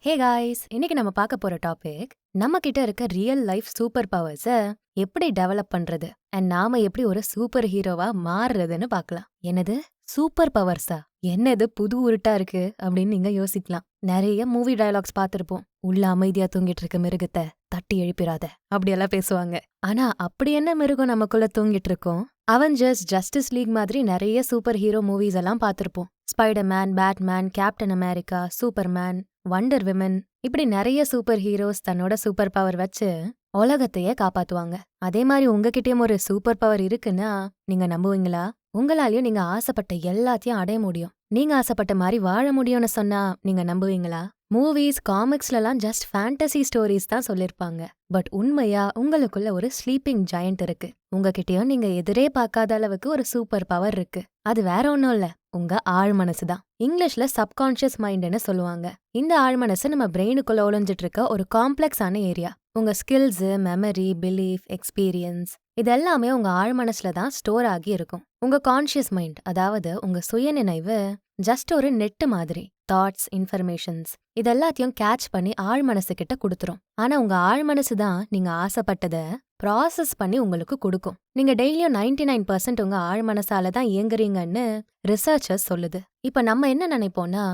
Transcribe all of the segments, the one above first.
Hey guys இன்னைக்கு நம்ம பார்க்க போற டாபிக் நம்ம கிட்ட இருக்க ரியல் லைஃப் சூப்பர் பவர்ஸ எப்படி டெவலப் பண்றது? அண்ட் நாம எப்படி ஒரு சூப்பர் ஹீரோவா மாறுறதுன்னு பார்க்கலாம். என்னது? சூப்பர் பவர்ஸா என்னது புது உருட்டா இருக்கு? அப்படின்னு நீங்க யோசிக்கலாம். நிறைய மூவி டயலாக்ஸ் பாத்திருப்போம் உள்ள அமைதியா தூங்கிட்டு இருக்க மிருகத்தை தட்டி எழுப்பிராத அப்படியெல்லாம் பேசுவாங்க. ஆனா அப்படி என்ன மிருகம் நமக்குள்ள தூங்கிட்டு இருக்கோம்? அவெஞ்சர்ஸ் ஜஸ்டிஸ் லீக் மாதிரி நிறைய சூப்பர் ஹீரோ மூவிஸ் எல்லாம் பார்த்திருப்போம். Spiderman Batman Captain America Superman Wonder Woman இப்படி நிறைய சூப்பர் ஹீரோஸ் தன்னோட சூப்பர் பவர் வச்சு உலகத்தையே காப்பாத்துவாங்க. அதே மாதிரி உங்ககிட்டயும் ஒரு சூப்பர் பவர் இருக்குன்னா நீங்க நம்புவீங்களா? உங்களாலயும் நீங்க ஆசைப்பட்ட எல்லாத்தையும் அடைய முடியும். நீங்க ஆசைப்பட்ட மாதிரி வாழ முடியும்னு சொன்னா நீங்க நம்புவீங்களா? மூவிஸ் காமிக்ஸ்லலாம் ஜஸ்ட் ஃபேண்டசி ஸ்டோரிஸ் தான் சொல்லிருப்பாங்க. பட் உண்மையா உங்களுக்குள்ள ஒரு ஸ்லீப்பிங் ஜாயண்ட் இருக்கு. உங்ககிட்டயும் நீங்க எதிரே பார்க்காத அளவுக்கு ஒரு சூப்பர் பவர் இருக்கு. அது வேற ஒன்றும் இல்ல. உங்க ஆழ் மனசு தான். இங்கிலீஷ்ல சப்கான்ஷியஸ் மைண்ட்னு சொல்லுவாங்க. இந்த ஆழ் மனசு நம்ம பிரெயினுக்குள்ள ஒளிஞ்சிட்டு இருக்க ஒரு காம்ப்ளெக்ஸான ஏரியா உங்க ஸ்கில்ஸ் மெமரி பிலீஃப் எக்ஸ்பீரியன்ஸ் இது எல்லாமே உங்க ஆழ் மனசுல தான் ஸ்டோர் ஆகி இருக்கும். உங்க கான்ஷியஸ் மைண்ட் அதாவது உங்க சுயநினைவு ஜஸ்ட் ஒரு நெட்டு மாதிரி தாட்ஸ் இன்ஃபர்மேஷன்ஸ் இது எல்லாத்தையும் கேட்ச் பண்ணி ஆழ் மனசு கிட்ட கொடுத்துரும். ஆனா உங்க ஆழ் மனசு தான் நீங்க ஆசைப்பட்டத ப்ராசஸ் பண்ணி உங்களுக்கு கொடுக்கும். நீங்க டெய்லியும் நைன்டி நைன் பர்சன்ட் உங்க ஆழ் மனசால தான் இயங்குறீங்கன்னு ரிசர்ச்சர்ஸ் சொல்லுது. இப்ப நம்ம என்ன நினைப்போம்னா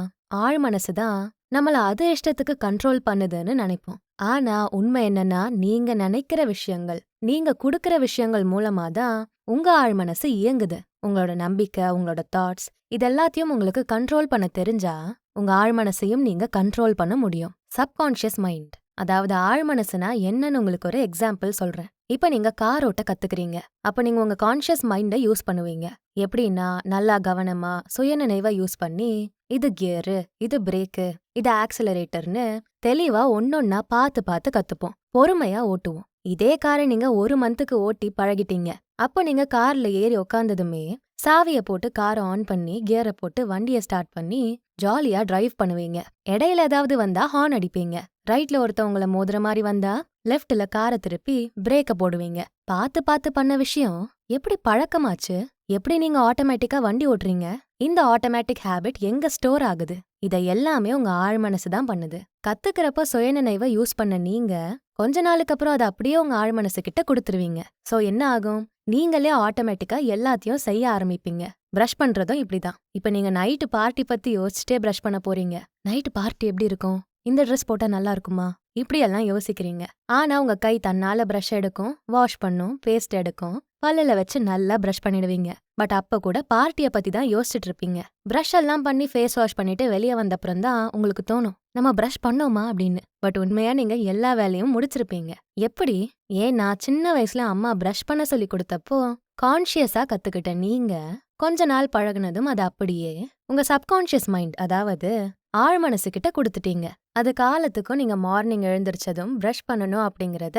ஆழ் மனசு தான் நம்மள அது இஷ்டத்துக்கு கண்ட்ரோல் பண்ணுதுன்னு நினைப்போம். ஆனா உண்மை என்னன்னா நீங்க நினைக்கிற விஷயங்கள் நீங்க குடுக்கிற விஷயங்கள் மூலமா தான் உங்க ஆழ் மனசு இயங்குது. உங்களோட நம்பிக்கை உங்களோட தாட்ஸ் இதெல்லாத்தையும் உங்களுக்கு கண்ட்ரோல் பண்ண தெரிஞ்சா உங்க ஆழ் மனசையும் நீங்க கண்ட்ரோல் பண்ண முடியும். சப்கான்ஷியஸ் மைண்ட் அதாவது ஆழ் மனசுனா என்னன்னு உங்களுக்கு ஒரு எக்ஸாம்பிள் சொல்றேன். இப்ப நீங்க கார் ஓட்ட கத்துக்கிறீங்க. அப்ப நீங்க உங்க கான்ஷியஸ் மைண்டை யூஸ் பண்ணுவீங்க. எப்படின்னா நல்லா கவனமா சுயநினைவா யூஸ் பண்ணி இது கியரு இது பிரேக்கு இது ஆக்சிலரேட்டர்னு தெளிவா ஒன்னொன்னா பார்த்து பார்த்து கத்துப்போம். பொறுமையா ஓட்டுவோம். இதே காரை நீங்க ஒரு மந்த்துக்கு ஓட்டி பழகிட்டீங்க. அப்போ நீங்க கார்ல ஏறி உக்காந்ததுமே சாவிய போட்டு காரை ஆன் பண்ணி கியரை போட்டு வண்டியை ஸ்டார்ட் பண்ணி ஜாலியா டிரைவ் பண்ணுவீங்க. இடையில ஏதாவது வந்தா ஹார்ன் அடிப்பீங்க. ரைட்ல ஒருத்தவங்கள மோதுற மாதிரி வந்தா லெஃப்ட்ல காரை திருப்பி பிரேக்க போடுவீங்க. பார்த்து பார்த்து பண்ண விஷயம். எப்படி பழக்கமாச்சு? எப்படி நீங்க ஆட்டோமேட்டிக்கா வண்டி ஓட்டுறீங்க? இந்த ஆட்டோமேட்டிக் ஹேபிட் எங்க ஸ்டோர் ஆகுது? இத எல்லாமே உங்க ஆழ் மனசு தான் பண்ணுது. கத்துக்கிறப்ப சுயநினைவை யூஸ் பண்ண நீங்க கொஞ்ச நாளுக்கு அப்புறம் அதை அப்படியே உங்க ஆழ் மனசு கிட்ட கொடுத்துருவீங்க. சோ என்ன ஆகும்? நீங்களே ஆட்டோமேட்டிக்கா எல்லாத்தையும் செய்ய ஆரம்பிப்பீங்க. பிரஷ் பண்றதும் இப்படிதான். இப்ப நீங்க நைட்டு பார்ட்டி பத்தி யோசிச்சுட்டே பிரஷ் பண்ண போறீங்க. நைட்டு பார்ட்டி எப்படி இருக்கும்? இந்த ட்ரெஸ் போட்டா நல்லா இருக்குமா? இப்படியெல்லாம் யோசிக்கிறீங்க. ஆனா உங்க கை தன்னால பிரஷ் எடுக்கும் வாஷ் பண்ணும் பேஸ்ட் எடுக்கும். பல்லுல வச்சு நல்லா பிரஷ் பண்ணிடுவீங்க. பட் அப்ப கூட பார்ட்டிய பத்தி தான் யோசிச்சுட்டு இருப்பீங்க. பிரஷ் எல்லாம் பண்ணி ஃபேஸ் வாஷ் பண்ணிட்டு வெளியே வந்தப்புறம் தான் உங்களுக்கு தோணும் நம்ம பிரஷ் பண்ணோமா? அப்படின்னு. பட் உண்மையா நீங்க எல்லா வேலையும் முடிச்சிருப்பீங்க. எப்படி? ஏன் நான் சின்ன வயசுல அம்மா பிரஷ் பண்ண சொல்லி கொடுத்தப்போ கான்ஷியஸா கத்துக்கிட்ட நீங்க கொஞ்ச நாள் பழகுனதும் அது அப்படியே உங்க சப்கான்ஷியஸ் மைண்ட் அதாவது ஆழ்மனசுக்கிட்ட கொடுத்துட்டீங்க. அது காலத்துக்கும் நீங்க மார்னிங் எழுந்திரிச்சதும் பிரஷ் பண்ணணும் அப்படிங்கறத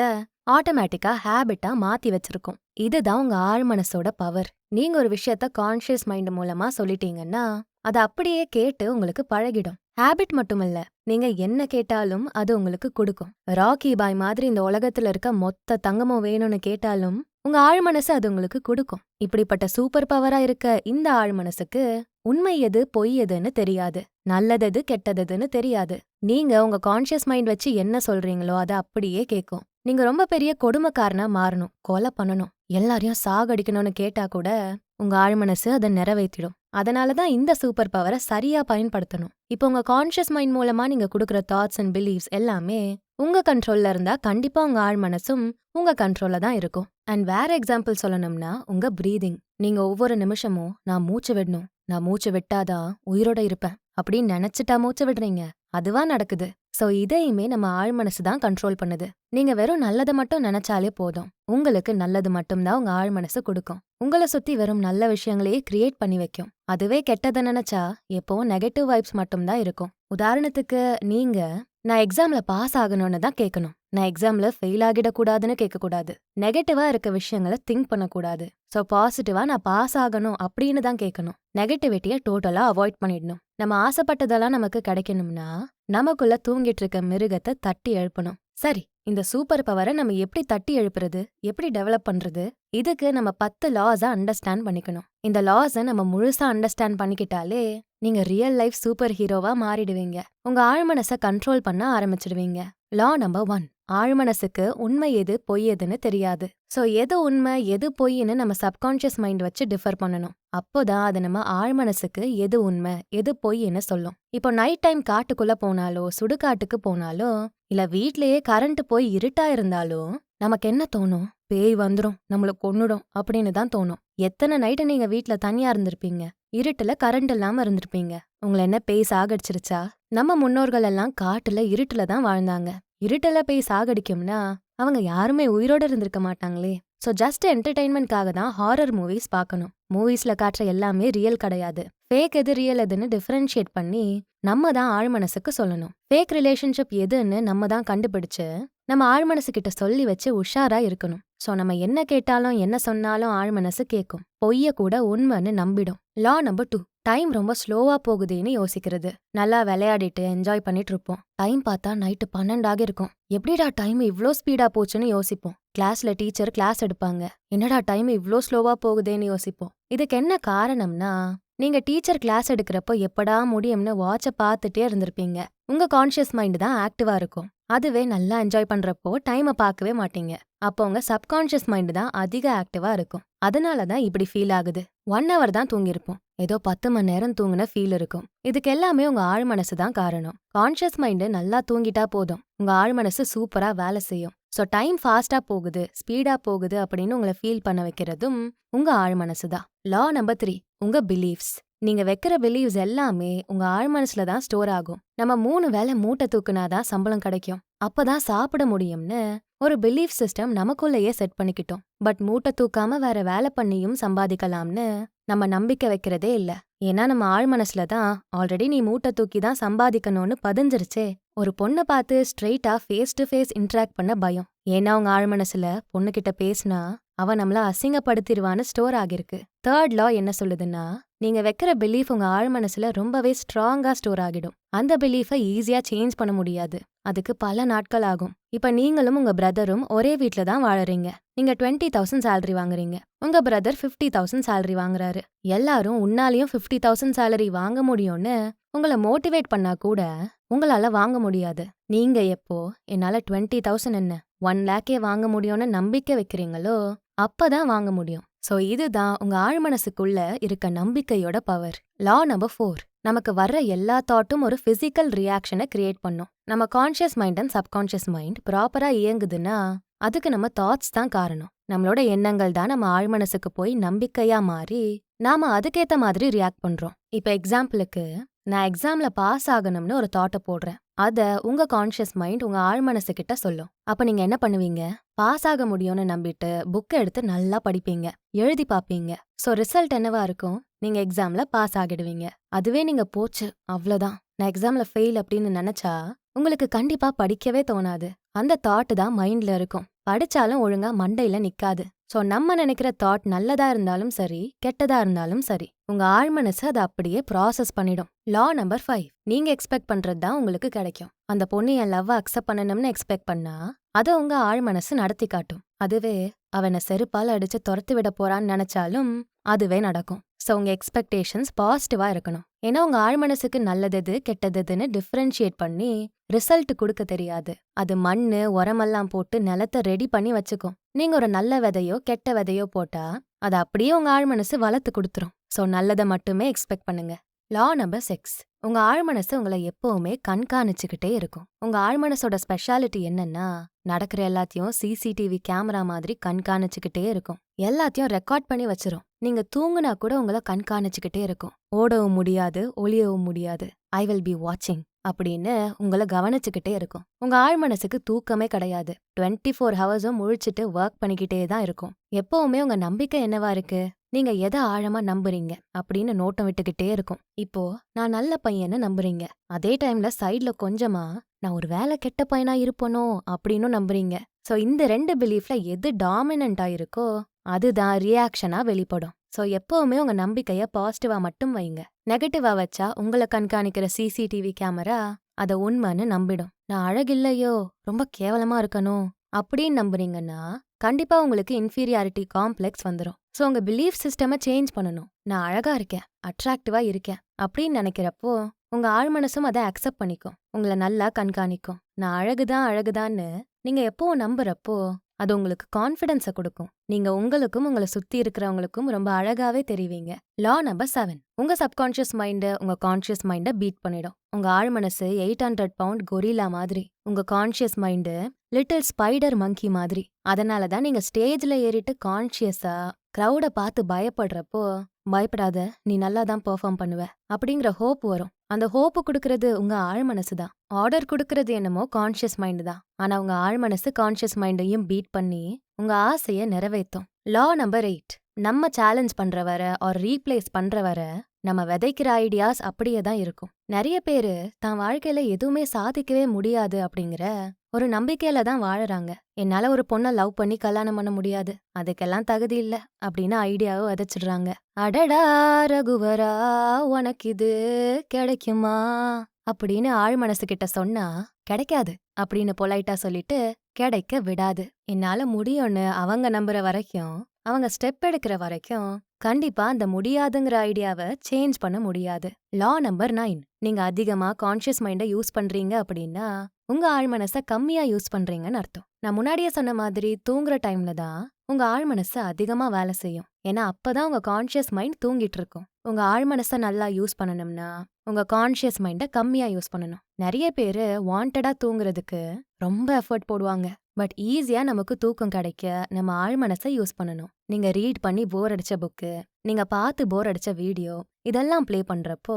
ஆட்டோமேட்டிக்கா ஹேபிட்டா மாத்தி வச்சிருக்கும். இதுதான் உங்க ஆழ்மனசோட பவர் நீங்க ஒரு விஷயத்த கான்ஷியஸ் மைண்ட் மூலமா சொல்லிட்டீங்கன்னா அது அப்படியே கேட்டு உங்களுக்கு பழகிடும். ஹேபிட் மட்டுமல்ல நீங்க என்ன கேட்டாலும் அது உங்களுக்கு கொடுக்கும். ராக்கி பாய் மாதிரி இந்த உலகத்துல இருக்க மொத்த தங்கமும் வேணும்னு கேட்டாலும் உங்க ஆழ்மனசு அது உங்களுக்கு கொடுக்கும். இப்படிப்பட்ட சூப்பர் பவரா இருக்க இந்த ஆழ்மனசுக்கு உண்மை எது பொய் எதுன்னு தெரியாது. நல்லதெது கெட்டதுன்னு தெரியாது. நீங்க உங்க கான்ஷியஸ் மைண்ட் வச்சு என்ன சொல்றீங்களோ அதை அப்படியே கேட்கும் நீங்க ரொம்ப பெரிய கொடுமைக்காரனா மாறணும் கொலை பண்ணணும் எல்லாரையும் சாகடிக்கணும்னு கேட்டா கூட உங்க ஆழ்மனசு அதை நிறைவேற்றிடும் அதனால தான் இந்த சூப்பர் பவரை சரியா பயன்படுத்தணும். இப்போ உங்க கான்ஷியஸ் மைண்ட் மூலமா நீங்க கொடுக்குற தாட்ஸ் அண்ட் பிலீவ்ஸ் எல்லாமே உங்க கண்ட்ரோல்ல இருந்தா கண்டிப்பா உங்க ஆழ்மனசும் உங்க கண்ட்ரோல்ல தான் இருக்கும். அண்ட் வேற எக்ஸாம்பிள் சொல்லணும்னா உங்க பிரீதிங் நீங்க ஒவ்வொரு நிமிஷமும் நான் மூச்சு விடணும். நான் மூச்சு விட்டாதான் உயிரோட இருப்பேன் அப்படின்னு நினைச்சிட்டா மூச்சு விடுறீங்க? அதுவா நடக்குது. சோ இதையுமே நம்ம ஆழ் மனசு தான் கண்ட்ரோல் பண்ணுது. நீங்க வெறும் நல்லதை மட்டும் நினைச்சாலே போதும். உங்களுக்கு நல்லது மட்டும்தான் உங்க ஆழ் மனசு கொடுக்கும். உங்களை சுத்தி வெறும் நல்ல விஷயங்களையே கிரியேட் பண்ணி வைக்கும். அதுவே கெட்டதை நினைச்சா எப்போ நெகட்டிவ் வைப்ஸ் மட்டும்தான் இருக்கும். உதாரணத்துக்கு நீங்க நான் எக்ஸாம்ல பாஸ் ஆகணும்னு தான் கேட்கணும் நான் எக்ஸாம்ல ஃபெயில் ஆகிடக்கூடாதுன்னு கேட்கக்கூடாது நெகட்டிவா இருக்க விஷயங்களை திங்க் பண்ணக்கூடாது. ஸோ பாசிட்டிவா நான் பாஸ் ஆகணும் அப்படின்னு தான் கேட்கணும் நெகட்டிவிட்டியை டோட்டலா அவாய்ட் பண்ணிடணும். நம்ம ஆசைப்பட்டதெல்லாம் நமக்கு கிடைக்கணும்னா நமக்குள்ள தூங்கிட்டு இருக்க மிருகத்தை தட்டி எழுப்பணும். சரி இந்த சூப்பர் பவரை நம்ம எப்படி தட்டி எழுப்புறது எப்படி டெவலப் பண்றது இதுக்கு நம்ம பத்து லாஸை அண்டர்ஸ்டாண்ட் பண்ணிக்கணும். இந்த லாஸை நம்ம முழுசா அண்டர்ஸ்டாண்ட் பண்ணிக்கிட்டாலே நீங்க ரியல் லைஃப் சூப்பர் ஹீரோவா மாறிடுவீங்க. உங்க ஆழ்மனசை கண்ட்ரோல் பண்ண ஆரம்பிச்சிடுவீங்க. லா நம்பர் ஒன் ஆழ்மனசுக்கு உண்மை எது பொய் எதுன்னு தெரியாது. சோ எது உண்மை எது பொய்ன்னு நம்ம சப்கான்ஷியஸ் மைண்ட் வச்சு டிஃபர் பண்ணணும். அப்போதான் அது நம்ம ஆழ்மனசுக்கு எது உண்மை எது பொய்ன்னு சொல்லும். இப்போ நைட் டைம் காட்டுக்குள்ள போனாலோ சுடுகாட்டுக்கு போனாலோ இல்ல வீட்லயே கரண்ட் போய் இருட்டா இருந்தாலும் நமக்கு என்ன தோணும்? பேய் வந்துரும் நம்மள கொன்னுடும் அப்படின்னு தான் தோணும். எத்தனை நைட்டு நீங்க வீட்ல தனியா இருந்திருப்பீங்க? இருட்டுல கரண்ட் இல்லாம இருந்திருப்பீங்க. உங்களை என்ன பேய் சாகடிச்சிருச்சா? நம்ம முன்னோர்கள் எல்லாம் காட்டுல இருட்டுல தான் வாழ்ந்தாங்க. இருட்டுல பேய் சாகடிக்கும்னா அவங்க யாருமே உயிரோட இருந்திருக்க மாட்டாங்களே. சோ ஜஸ்ட் என்டர்டெயின்மெண்ட்காக தான் ஹாரர் மூவிஸ் பார்க்கணும். மூவிஸ்ல காட்டுற எல்லாமே ரியல் கிடையாது. ஃபேக் எது ரியல் எதுன்னு டிஃபரன்ஷியேட் பண்ணி நம்ம தான் ஆழ்மனசுக்கு சொல்லணும். ஃபேக் ரிலேஷன்ஷிப் எதுன்னு நம்ம தான் கண்டுபிடிச்சு நம்ம ஆழ்மனசு கிட்ட சொல்லி வச்சு உஷாரா இருக்கணும். சோ நம்ம என்ன கேட்டாலும் என்ன சொன்னாலும் ஆழ்மனசு கேட்கும் பொய்ய கூட உண்மைன்னு நம்பிடும். லா நம்பர் டூ டைம் ரொம்ப ஸ்லோவா போகுதேன்னு யோசிக்கிறது. நல்லா விளையாடிட்டு என்ஜாய் பண்ணிட்டு இருப்போம் டைம் பார்த்தா நைட்டு பன்னெண்டாக இருக்கும். எப்படிடா டைம் இவ்ளோ ஸ்பீடா போச்சுன்னு யோசிப்போம். கிளாஸ்ல டீச்சர் கிளாஸ் எடுப்பாங்க. என்னடா டைம் இவ்ளோ ஸ்லோவா போகுதேன்னு யோசிப்போம். இதுக்கு என்ன காரணம்னா நீங்க டீச்சர் கிளாஸ் எடுக்கிறப்போ எப்படா முடியும்னு வாட்ச பார்த்துட்டே இருந்திருப்பீங்க. உங்க கான்ஷியஸ் மைண்ட் தான் ஆக்டிவா இருக்கும். அதுவே நல்லா என்ஜாய் பண்றப்போ டைமை பார்க்கவே மாட்டீங்க. அப்போ உங்க சப்கான்ஷியஸ் மைண்டு தான் அதிக ஆக்டிவா இருக்கும். அதனால தான் இப்படி ஃபீல் ஆகுது. ஒன் ஹவர் தான் தூங்கியிருப்போம். ஏதோ பத்து மணி நேரம் தூங்கின ஃபீல் இருக்கும். இதுக்கு எல்லாமே உங்க ஆழ்மனசு தான் காரணம். கான்ஷியஸ் மைண்டு நல்லா தூங்கிட்டா போதும். உங்க ஆழ்மனசு சூப்பரா வேலை செய்யும். ஸோ டைம் ஃபாஸ்டா போகுது ஸ்பீடா போகுது அப்படின்னு உங்களை ஃபீல் பண்ண வைக்கிறதும் உங்க ஆழ்மனசு தான். லா நம்பர் த்ரீ உங்க பிலீஃப்ஸ் நீங்க வைக்கிற பிலீவ்ஸ் எல்லாமே உங்க ஆழ்மனசுல தான் ஸ்டோர் ஆகும். நம்ம மூணு வேளை மூட்டை தூக்குனாதான் சம்பளம் கிடைக்கும். அப்பதான் சாப்பிட முடியும்னு ஒரு பிலீஃப் சிஸ்டம் நமக்குள்ளேயே செட் பண்ணிக்கிட்டோம். பட் மூட்டை தூக்காம வேற வேலை பண்ணியும் சம்பாதிக்கலாம்னு நம்ம நம்பிக்கை வைக்கிறதே இல்ல. ஏன்னா நம்ம ஆழ்மனசுல தான் ஆல்ரெடி நீ மூட்டை தூக்கி தான் சம்பாதிக்கணும்னு பதிஞ்சிருச்சே. ஒரு பொண்ணை பார்த்து ஸ்ட்ரெயிட்டா ஃபேஸ் டு ஃபேஸ் இன்ட்ராக்ட் பண்ண பயம். ஏன்னா உங்க ஆழ்மனசுல பொண்ணுகிட்ட பேசினா அவ நம்மள அசிங்கப்படுத்திடுவான்னு ஸ்டோர் ஆகிருக்கு தேர்ட் லா என்ன சொல்லுதுன்னா நீங்க வைக்கிற பிலீஃப் உங்க ஆழ்மனசுல ரொம்பவே ஸ்ட்ராங்கா ஸ்டோர் ஆகிடும். அந்த பிலீஃபை ஈஸியா சேஞ்ச் பண்ண முடியாது. அதுக்கு பல நாட்கள் ஆகும். இப்ப நீங்களும் உங்க பிரதரும் ஒரே வீட்ல தான் வாழறீங்க. நீங்க டுவெண்ட்டி தௌசண்ட் சேலரி வாங்குறீங்க. உங்க பிரதர் ஃபிஃப்டி தௌசண்ட் சேலரி வாங்குறாரு. எல்லாரும் உன்னாலையும் ஃபிஃப்டி தௌசண்ட் சேலரி வாங்க முடியும்னு உங்களை மோட்டிவேட் பண்ணா கூட உங்களால வாங்க முடியாது. நீங்க எப்போ என்னால டுவெண்ட்டி தௌசண்ட் என்ன ஒன் லேக்கே வாங்க முடியும்னு நம்பிக்கை வைக்கிறீங்களோ அப்பதான் வாங்க முடியும். சோ இதுதான் உங்க ஆழ்மனசுக்குள்ள இருக்க நம்பிக்கையோட பவர் லா நம்பர் ஃபோர் நமக்கு வர்ற எல்லா தாட்டும் ஒரு பிசிக்கல் ரியாக்ஷனை கிரியேட் பண்ணும். நம்ம conscious mind and subconscious mind ப்ராப்பரா இயங்குதுன்னா அதுக்கு நம்ம தாட்ஸ் தான் காரணம். நம்மளோட எண்ணங்கள் தான் நம்ம ஆழ்மனசுக்கு போய் நம்பிக்கையா மாறி நாம அதுக்கேத்த மாதிரி ரியாக்ட் பண்றோம். இப்ப எக்ஸாம்பிளுக்கு நான் எக்ஸாம்ல பாஸ் ஆகணும்னு ஒரு தாட்டை போடுறேன். அத உங்க கான்ஷியஸ் மைண்ட் உங்க ஆழ்மனசு கிட்ட சொல்லும். அப்ப நீங்க என்ன பண்ணுவீங்க? பாஸ் ஆக முடியும்னு நம்பிட்டு புக்கை எடுத்து நல்லா படிப்பீங்க. எழுதி பார்ப்பீங்க. சோ ரிசல்ட் என்னவா இருக்கும்? நீங்க எக்ஸாம்ல பாஸ் ஆகிடுவீங்க. அதுவே நீங்க போச்சு. அவ்வளவுதான். நான் எக்ஸாம்ல ஃபெயில் அப்படின்னு நினைச்சா உங்களுக்கு கண்டிப்பா படிக்கவே தோணாது. அந்த தாட் தான் மைண்ட்ல இருக்கும். படிச்சாலும் ஒழுங்கா மண்டையில நிக்காது. சோ நம்ம நினைக்கிற தாட் நல்லதா இருந்தாலும் சரி கெட்டதா இருந்தாலும் சரி உங்க ஆழ்மனசு அதை அப்படியே ப்ராசஸ் பண்ணிடும். லா நம்பர் ஃபைவ் நீங்க எக்ஸ்பெக்ட் பண்றது தான் உங்களுக்கு கிடைக்கும். அந்த பொண்ணு என் லவ் அக்செப்ட் பண்ணணும்னு எக்ஸ்பெக்ட் பண்ணா அதை உங்க ஆழ்மனசு நடத்தி காட்டும். அதுவே அவனை செருப்பால் அடிச்சு துரத்து விட போறான்னு நினைச்சாலும் அதுவே நடக்கும். சோ உங்க எக்ஸ்பெக்டேஷன்ஸ் பாசிட்டிவா இருக்கணும். ஏன்னா உங்க ஆழ்மனசுக்கு நல்லதெது கெட்டதுன்னு டிஃப்ரென்ஷியேட் பண்ணி ரிசல்ட் கொடுக்க தெரியாது. அது மண்ணு உரமெல்லாம் போட்டு நிலத்தை ரெடி பண்ணி வச்சுக்கும். நீங்க ஒரு நல்ல விதையோ கெட்ட விதையோ போட்டா அது அப்படியே உங்க ஆழ்மனசு வளர்த்து கொடுத்துரும். ஸோ நல்லதை மட்டுமே எக்ஸ்பெக்ட் பண்ணுங்க. லா நம்பர் சிக்ஸ் உங்க ஆழ்மனசு உங்களை எப்பவுமே கண்காணிச்சுக்கிட்டே இருக்கும். உங்க ஆழ்மனசோட ஸ்பெஷாலிட்டி என்னன்னா நடக்கிற எல்லாத்தையும் சிசிடிவி கேமரா மாதிரி கண்காணிச்சுக்கிட்டே இருக்கும். எல்லாத்தையும் ரெக்கார்ட் பண்ணி வச்சிரும். நீங்க தூங்குனா கூட உங்களை கண்காணிச்சுக்கிட்டே இருக்கும். ஓடவும் முடியாது ஒளியவும் முடியாது. ஐ வில் பி வாட்சிங் அப்படின்னு உங்களை கவனிச்சுக்கிட்டே இருக்கும். உங்க ஆழ்மனசுக்கு தூக்கமே கிடையாது. டுவெண்ட்டி ஃபோர் ஹவர்ஸும் முழிச்சிட்டு ஒர்க் பண்ணிக்கிட்டே தான் இருக்கும். எப்பவுமே உங்க நம்பிக்கை என்னவா இருக்கு? நீங்க எதை ஆழமா நம்புறீங்க? அப்படின்னு நோட்டம் விட்டுக்கிட்டே இருக்கும். இப்போ நான் நல்ல பையன்னு நம்புறீங்க. அதே டைம்ல சைட்ல கொஞ்சமா நான் ஒரு வேலை கெட்ட பையனா இருப்பனோ? அப்படின்னு நம்புறீங்க. சோ இந்த ரெண்டு பிலீஃப்ல எது டாமினண்டா இருக்கோ அதுதான் ரியாக்ஷனா வெளிப்படும். சோ எப்பவுமே உங்க நம்பிக்கைய பாசிட்டிவா மட்டும் வைங்க நெகட்டிவா வச்சா உங்களை கண்காணிக்கிற சிசிடிவி கேமரா அத உண்மைன்னு நம்பிடும். நான் அழகில்லையோ ரொம்ப கேவலமா இருக்கணும் அப்படின்னு நம்புறீங்கன்னா கண்டிப்பா உங்களுக்கு இன்ஃபீரியாரிட்டி காம்ப்ளெக்ஸ் வந்துடும் ஸோ உங்க பிலீஃப் சிஸ்டமை சேஞ்ச் பண்ணணும். நான் அழகா இருக்கேன் அட்ராக்டிவா இருக்கேன் அப்படின்னு நினைக்கிறப்போ உங்க ஆழ் மனசும் அதை அக்செப்ட் பண்ணிக்கும். உங்களை நல்லா கண்காணிக்கும். நான் அழகுதான் அழகுதான்னு நீங்க எப்போ நம்புறப்போ அது உங்களுக்கு கான்ஃபிடன்ஸை கொடுக்கும். நீங்க உங்களுக்கும் உங்களை சுத்தி இருக்கிறவங்களுக்கும் ரொம்ப அழகாவே தெரிவிங்க. லா நம்பர் செவன் உங்க சப்கான்ஷியஸ் மைண்ட உங்க கான்ஷியஸ் மைண்ட பீட் பண்ணிடும். உங்க ஆழ் மனசு எயிட் ஹண்ட்ரட் பவுண்ட் கொரிலா மாதிரி. உங்க conscious mind little spider monkey மாதிரி. அதனால தான் நீங்க ஸ்டேஜ்ல ஏறிட்டு கான்ஷியஸா க்ரௌட பார்த்து பயப்படுறப்போ பயப்படாத நீ நல்லா தான் பெர்ஃபார்ம் பண்ணுவ அப்படிங்கிற ஹோப் வரும். அந்த ஹோப்பு கொடுக்கறது உங்க ஆழ் மனசு தான். ஆர்டர் கொடுக்கறது என்னமோ கான்ஷியஸ் மைண்ட் தான். ஆனா உங்க ஆழ் மனசு கான்ஷியஸ் மைண்டையும் பீட் பண்ணி உங்க ஆசைய நிறைவேற்றும் லா நம்பர் எயிட். நம்ம சேலஞ்ச் பண்ற வர ஆர் ரீப்ளேஸ் பண்ற வர நம்ம விதைக்கிற ஐடியாஸ் அப்படியே தான் இருக்கும். நிறைய பேரு தான் வாழ்க்கையில எதுவுமே சாதிக்கவே முடியாது அப்படிங்கிற ஒரு நம்பிக்கையில தான் வாழறாங்க. என்னால ஒரு பொண்ணை லவ் பண்ணி கல்யாணம் பண்ண முடியாது. அதுக்கெல்லாம் தகுதி இல்ல. அப்படின்னு ஐடியாவை விதைச்சிடுறாங்க. அடடா ரகுவரா உனக்கு இது கிடைக்குமா? அப்படின்னு ஆழ் மனசு கிட்ட சொன்னா கிடைக்காது. அப்படின்னு பொலைட்டா சொல்லிட்டு கிடைக்க விடாது. என்னால முடியும்னு அவங்க நம்புற வரைக்கும் அவங்க ஸ்டெப் எடுக்கிற வரைக்கும் கண்டிப்பா அந்த முடியாதுங்கிற ஐடியாவை சேஞ்ச் பண்ண முடியாது. Law number nine. நீங்க அதிகமா கான்ஷியஸ் மைண்டை யூஸ் பண்றீங்க அப்படின்னா உங்க ஆழ்மனச கம்மியா யூஸ் பண்றீங்கன்னு அர்த்தம். நான் முன்னாடியே சொன்ன மாதிரி தூங்குற டைம்ல தான் உங்க ஆழ் மனசு அதிகமா வேலை செய்யும். ஏன்னா அப்பதான் உங்க கான்ஷியஸ் மைண்ட் தூங்கிட்டு இருக்கும். உங்க ஆழ்மனச நல்லா யூஸ் பண்ணணும்னா உங்க கான்ஷியஸ் மைண்டை கம்மியா யூஸ் பண்ணணும். நிறைய பேரு வாண்டடா தூங்குறதுக்கு ரொம்ப எஃபர்ட் போடுவாங்க. பட் ஈஸியா நமக்கு தூக்கம் கிடைக்க நம்ம ஆழ் மனசை யூஸ் பண்ணணும். நீங்க ரீட் பண்ணி போர் அடிச்ச புக்கு நீங்க பார்த்து போர் அடிச்ச வீடியோ இதெல்லாம் ப்ளே பண்றப்போ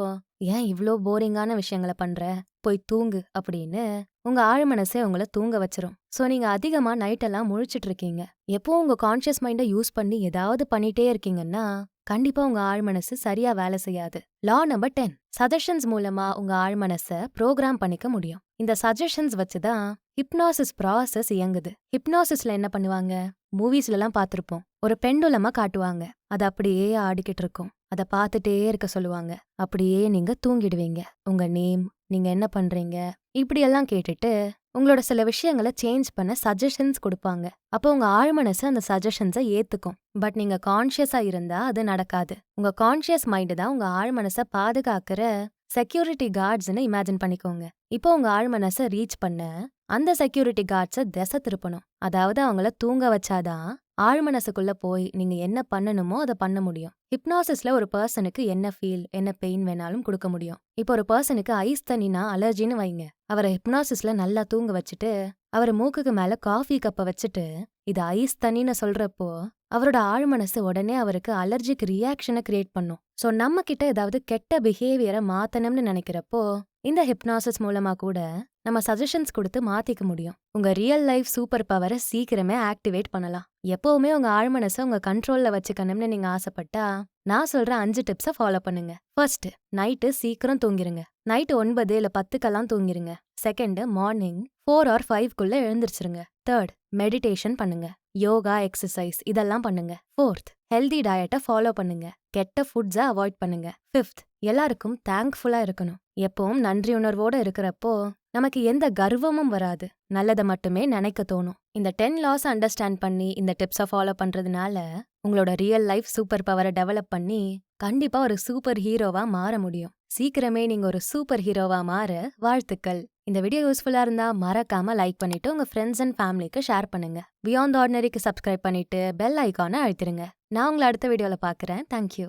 ஏன் இவ்ளோ போரிங்கான விஷயங்களை பண்ற? போய் தூங்கு அப்படின்னு உங்க ஆழ் மனசே உங்களை தூங்க வச்சிரும். சோ நீங்க அதிகமா நைட் எல்லாம் முழிச்சிட்டு இருக்கீங்க எப்போ உங்க கான்ஷியஸ் மைண்டை யூஸ் பண்ணி ஏதாவது பண்ணிட்டே இருக்கீங்கன்னா கண்டிப்பா உங்க ஆழ் மனசு சரியா வேலை செய்யாது. லா நம்பர் டென் சஜஷன்ஸ் மூலமா உங்க ஆழ் மனச ப்ரோக்ராம் பண்ணிக்க முடியும். இந்த சஜஷன்ஸ் வச்சுதான் ஹிப்னாசிஸ் ப்ராசஸ் இயங்குது. ஹிப்னாசிஸ்ல என்ன பண்ணுவாங்க? மூவிஸ்ல எல்லாம் பார்த்திருப்போம். ஒரு பெண்டுலமா காட்டுவாங்க. அது அப்படியே ஆடிக்கிட்டு இருக்கும். அத பார்த்துட்டே இருக்க சொல்லுவாங்க. அப்படியே நீங்க தூங்கிடுவீங்க. உங்க நேம் நீங்க என்ன பண்றீங்க? இப்படியெல்லாம் கேட்டுட்டு உங்களோட சில விஷயங்களை சேஞ்ச் பண்ண சஜஷன்ஸ் கொடுப்பாங்க. அப்போ உங்க ஆழ்மனசு அந்த சஜஷன்ஸை ஏத்துக்கும். பட் நீங்க கான்ஷியஸா இருந்தா அது நடக்காது. உங்க கான்ஷியஸ் மைண்டு தான் உங்க ஆழ்மனசை பாதுகாக்கிற செக்யூரிட்டி கார்ட்ஸ்னு இமேஜின் பண்ணிக்கோங்க. இப்போ உங்க ஆழ்மனசை ரீச் பண்ண அந்த செக்யூரிட்டி கார்ட்ஸை திசை திருப்பணும். அதாவது அவங்கள தூங்க வச்சாதான் ஆழ்மனசுக்குள்ள போய் நீங்க என்ன பண்ணணுமோ அதை பண்ண முடியும். ஹிப்னாசிஸ்ல ஒரு பர்சனுக்கு என்ன ஃபீல் என்ன பெயின் வேணாலும் கொடுக்க முடியும். இப்போ ஒரு பர்சனுக்கு ஐஸ் தண்ணினா அலர்ஜின்னு வைங்க. அவரை ஹிப்னாசிஸ்ல நல்லா தூங்க வச்சுட்டு அவர் மூக்குக்கு மேல காஃபி கப்பை வச்சுட்டு இது ஐஸ் தண்ணின்னு சொல்றப்போ அவரோட ஆழ்மனசு உடனே அவருக்கு அலர்ஜிக் ரியாக்ஷனை கிரியேட் பண்ணும். சோ நம்ம கிட்ட ஏதாவது கெட்ட பிஹேவியரை மாத்தணும்னு நினைக்கிறப்போ இந்த ஹிப்னாசிஸ் மூலமா கூட நம்ம சஜஷன்ஸ் கொடுத்து மாத்திக்க முடியும். உங்க ரியல் லைஃப் சூப்பர் பவரை சீக்கிரமே ஆக்டிவேட் பண்ணலாம். எப்பவுமே உங்க ஆழ்மனசை உங்க கண்ட்ரோல்ல வச்சுக்கணும்னு நீங்க ஆசைப்பட்டா நான் சொல்ற அஞ்சு டிப்ஸை ஃபாலோ பண்ணுங்க. ஃபர்ஸ்ட் நைட்டு சீக்கிரம் தூங்கிருங்க. நைட்டு ஒன்பது இல்ல பத்துக்கெல்லாம் தூங்கிருங்க. செகண்ட் மார்னிங் ஃபோர் ஆர் ஃபைவ்க்குள்ள எழுந்திருச்சிருங்க. தேர்ட் மெடிடேஷன் பண்ணுங்க. யோகா எக்ஸசைஸ் இதெல்லாம் பண்ணுங்க. ஃபோர்த் ஹெல்தி டயட்டை ஃபாலோ பண்ணுங்க. கெட்ட ஃபுட்ஸை அவாய்ட் பண்ணுங்க. ஃபிஃப்த் எல்லாருக்கும் தேங்க்ஃபுல்லா இருக்கணும். எப்பவும் நன்றி உணர்வோட இருக்கிறப்போ நமக்கு எந்த கர்வமும் வராது. நல்லதை மட்டுமே நினைக்க தோணும். இந்த டென் லாஸ் அண்டர்ஸ்டாண்ட் பண்ணி இந்த டிப்ஸை ஃபாலோ பண்றதுனால உங்களோட ரியல் லைஃப் சூப்பர் பவரை டெவலப் பண்ணி கண்டிப்பா ஒரு சூப்பர் ஹீரோவா மாற முடியும். சீக்கிரமே நீங்க ஒரு சூப்பர் ஹீரோவா மாற வாழ்த்துக்கள். இந்த வீடியோ யூஸ்ஃபுல்லா இருந்தா மறக்காம லைக் பண்ணிட்டு உங்க ஃப்ரெண்ட்ஸ் அண்ட் ஃபேமிலிக்கு ஷேர் பண்ணுங்க. பியாண்ட் ஆர்டினரிக்கு சப்ஸ்கிரைப் பண்ணிட்டு பெல் ஐக்கானை அழுத்திருங்க. நான் உங்களை அடுத்த வீடியோல பாக்குறேன். தேங்க்யூ